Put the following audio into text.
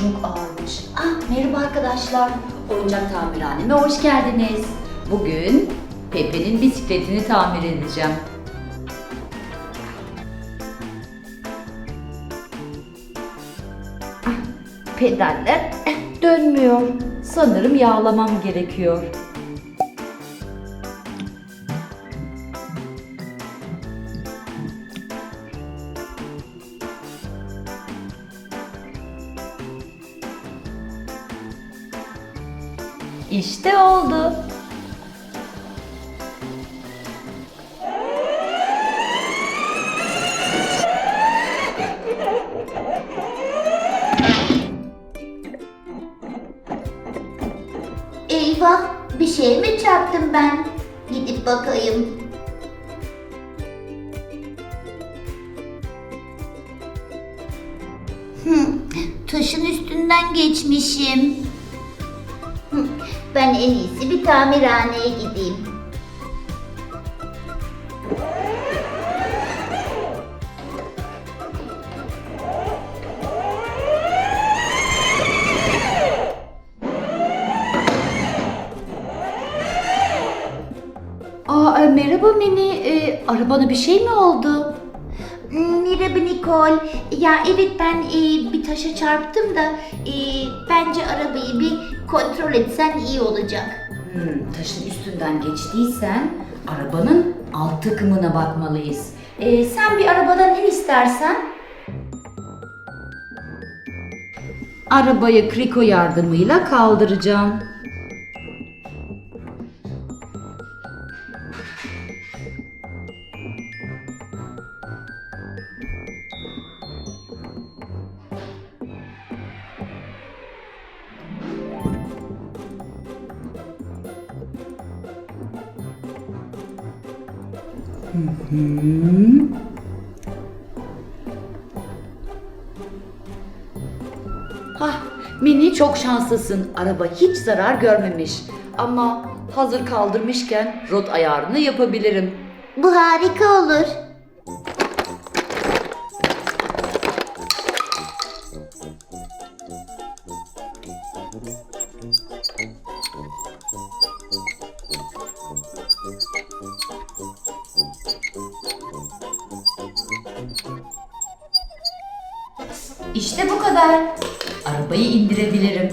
çok ağırmış. Ah merhaba arkadaşlar. Oyuncak tamirhaneme hoş geldiniz. Bugün Pepe'nin bisikletini tamir edeceğim. Ah, Pedaller eh, dönmüyor. Sanırım yağlamam gerekiyor. İşte oldu. Eyvah bir şey mi çarptım ben? Gidip bakayım. Hı, taşın üstünden geçmişim. Ben en iyisi bir tamirhaneye gideyim. Aa e, merhaba Mini. E, arabana bir şey mi oldu? Hmm, Merhaba Nicole. Ya evet ben e, bir taşa çarptım da e, bence arabayı bir kontrol etsen iyi olacak. Hmm, taşın üstünden geçtiysen arabanın alt takımına bakmalıyız. E, sen bir arabadan in istersen. Arabayı kriko yardımıyla kaldıracağım. Hmm. Hah, Mini çok şanslısın. Araba hiç zarar görmemiş. Ama hazır kaldırmışken rot ayarını yapabilirim. Bu harika olur. İşte bu kadar. Arabayı indirebilirim.